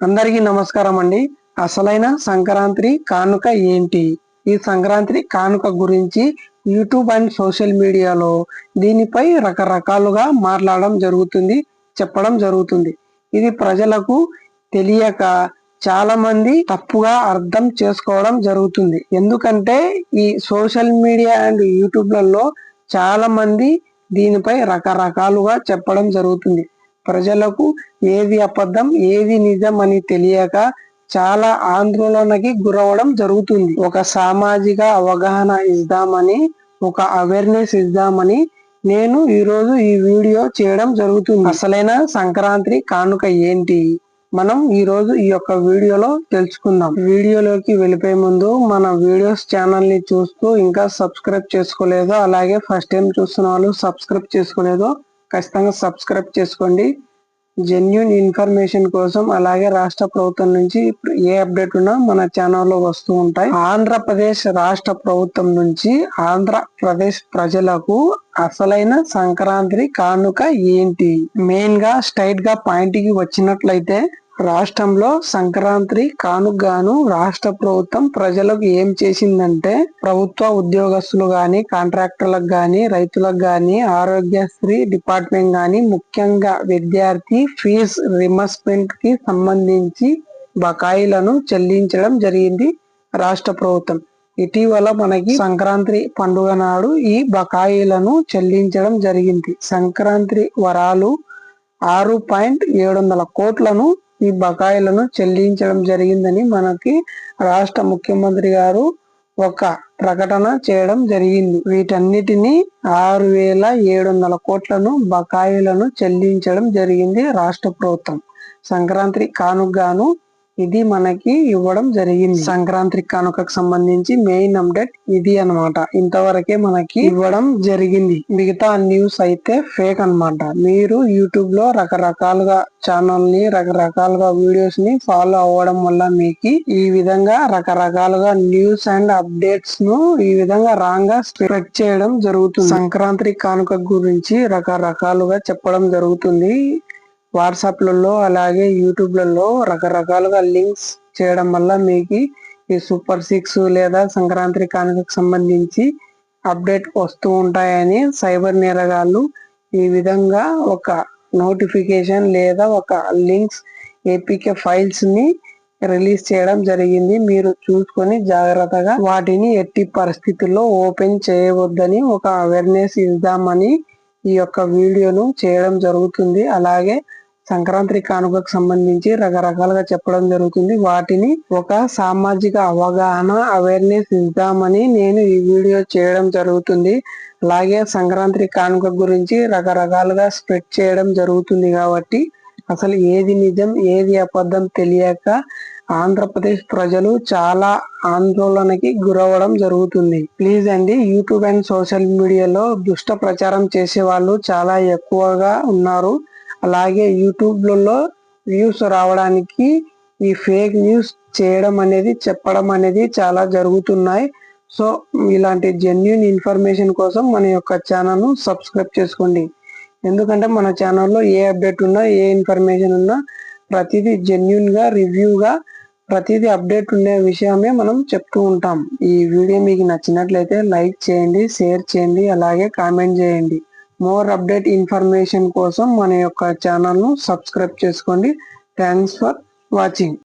అందరికీ నమస్కారం అండి. అసలైన సంక్రాంతి కానుక ఏంటి? ఈ సంక్రాంతి కానుక గురించి యూట్యూబ్ అండ్ సోషల్ మీడియాలో దీనిపై రకరకాలుగా మాట్లాడడం జరుగుతుంది చెప్పడం జరుగుతుంది. ఇది ప్రజలకు తెలియక చాలా మంది తప్పుగా అర్థం చేసుకోవడం జరుగుతుంది. ఎందుకంటే ఈ సోషల్ మీడియా అండ్ యూట్యూబ్లలో చాలా మంది దీనిపై రకరకాలుగా చెప్పడం జరుగుతుంది. ప్రజలకు ఏది అబద్ధం ఏది నిజం అని తెలియక చాలా ఆందోళనకి గురవడం జరుగుతుంది. ఒక సామాజిక అవగాహన ఇద్దామని ఒక అవేర్నెస్ ఇద్దామని నేను ఈరోజు ఈ వీడియో చేయడం జరుగుతుంది. అసలైన సంక్రాంతి కానుక ఏంటి? మనం ఈరోజు ఈ యొక్క వీడియోలో తెలుసుకుందాం. వీడియోలోకి వెళ్ళిపోయే ముందు మన వీడియోస్ ఛానల్ని చూస్తూ ఇంకా సబ్స్క్రైబ్ చేసుకోలేదో అలాగే ఫస్ట్ టైం చూస్తున్న వాళ్ళు సబ్స్క్రైబ్ చేసుకోలేదో ఖచ్చితంగా సబ్స్క్రైబ్ చేసుకోండి. జెన్యున్ ఇన్ఫర్మేషన్ కోసం అలాగే రాష్ట్ర ప్రభుత్వం నుంచి ఏ అప్డేట్ ఉన్నా మన ఛానల్లో వస్తూ ఉంటాయి. ఆంధ్రప్రదేశ్ రాష్ట్ర ప్రభుత్వం నుంచి ఆంధ్రప్రదేశ్ ప్రజలకు అసలైన సంక్రాంతి కానుక ఏంటి? మెయిన్గా స్ట్రైట్గా పాయింట్కి వచ్చినట్లయితే రాష్ట్రంలో సంక్రాంతి కానుగాను రాష్ట్ర ప్రభుత్వం ప్రజలకు ఏం చేసిందంటే ప్రభుత్వ ఉద్యోగస్తులు గాని కాంట్రాక్టర్లకు గాని రైతులకు గాని ఆరోగ్యశ్రీ డిపార్ట్మెంట్ గాని ముఖ్యంగా విద్యార్థి ఫీజ్ రిమర్స్మెంట్కి సంబంధించి బకాయిలను చెల్లించడం జరిగింది రాష్ట్ర ప్రభుత్వం. ఇటీవల మనకి సంక్రాంతి పండుగ నాడు ఈ బకాయిలను చెల్లించడం జరిగింది. సంక్రాంతి వరాలు ఆరు పాయింట్ ఏడు వందల కోట్లను ఈ బకాయిలను చెల్లించడం జరిగిందని మనకి రాష్ట్ర ముఖ్యమంత్రి గారు ఒక ప్రకటన చేయడం జరిగింది. వీటన్నిటిని ఆరు వేల ఏడు వందల కోట్లను బకాయిలను చెల్లించడం జరిగింది రాష్ట్ర ప్రభుత్వం. సంక్రాంతి కానుగాను ఇది మనకి ఇవ్వడం జరిగింది. సంక్రాంతి కానుకకు సంబంధించి మెయిన్ అప్డేట్ ఇది అనమాట ఇంతవరకే మనకి ఇవ్వడం జరిగింది. మిగతా న్యూస్ అయితే ఫేక్ అనమాట మీరు యూట్యూబ్లో రకరకాలుగా ఛానల్ని రకరకాలుగా వీడియోస్ని ఫాలో అవ్వడం వల్ల మీకు ఈ విధంగా రకరకాలుగా న్యూస్ అండ్ అప్డేట్స్ను ఈ విధంగా రాంగ్గా స్ప్రెడ్ చేయడం జరుగుతుంది. సంక్రాంతి కానుక గురించి రకరకాలుగా చెప్పడం జరుగుతుంది. వాట్సాప్లలో అలాగే యూట్యూబ్లలో రకరకాలుగా లింక్స్ చేయడం వల్ల మీకు ఈ సూపర్ సిక్స్ లేదా సంక్రాంతి కానుకకు సంబంధించి అప్డేట్ వస్తూ ఉంటాయని సైబర్ నేరగాళ్ళు ఈ విధంగా ఒక నోటిఫికేషన్ లేదా ఒక లింక్స్ ఏపీకే ఫైల్స్ని రిలీజ్ చేయడం జరిగింది. మీరు చూసుకొని జాగ్రత్తగా వాటిని ఎట్టి పరిస్థితుల్లో ఓపెన్ చేయవద్దని ఒక అవేర్నెస్ ఇద్దామని ఈ యొక్క వీడియోను చేయడం జరుగుతుంది. అలాగే సంక్రాంతి కానుకకు సంబంధించి రకరకాలుగా చెప్పడం జరుగుతుంది. వాటిని ఒక సామాజిక అవగాహన అవేర్నెస్ ఇద్దామని నేను ఈ వీడియో చేయడం జరుగుతుంది. అలాగే సంక్రాంతి కానుక గురించి రకరకాలుగా స్ప్రెడ్ చేయడం జరుగుతుంది కాబట్టి అసలు ఏది నిజం ఏది అబద్ధం తెలియక ఆంధ్రప్రదేశ్ ప్రజలు చాలా ఆందోళనకి గురవడం జరుగుతుంది. ప్లీజ్ అండి యూట్యూబ్ అండ్ సోషల్ మీడియాలో దుష్ట ప్రచారం చేసే వాళ్ళు చాలా ఎక్కువగా ఉన్నారు. అలాగే యూట్యూబ్లలో వ్యూస్ రావడానికి ఈ ఫేక్ న్యూస్ చేయడం అనేది చెప్పడం అనేది చాలా జరుగుతున్నాయి. సో ఇలాంటి జెన్యున్ ఇన్ఫర్మేషన్ కోసం మన యొక్క ఛానల్ను సబ్స్క్రైబ్ చేసుకోండి. ఎందుకంటే మన ఛానల్లో ఏ అప్డేట్ ఉన్నా ఏ ఇన్ఫర్మేషన్ ఉన్నా ప్రతిదీ జెన్యున్గా రివ్యూగా ప్రతిదీ అప్డేట్ ఉండే విషయమే మనం చెప్తూ ఉంటాం. ఈ వీడియో మీకు నచ్చినట్లయితే లైక్ చేయండి షేర్ చేయండి అలాగే కామెంట్ చేయండి. మోర్ అప్డేట్ ఇన్ఫర్మేషన్ కోసం మన యొక్క ఛానల్ను సబ్స్క్రైబ్ చేసుకోండి. Thanks for watching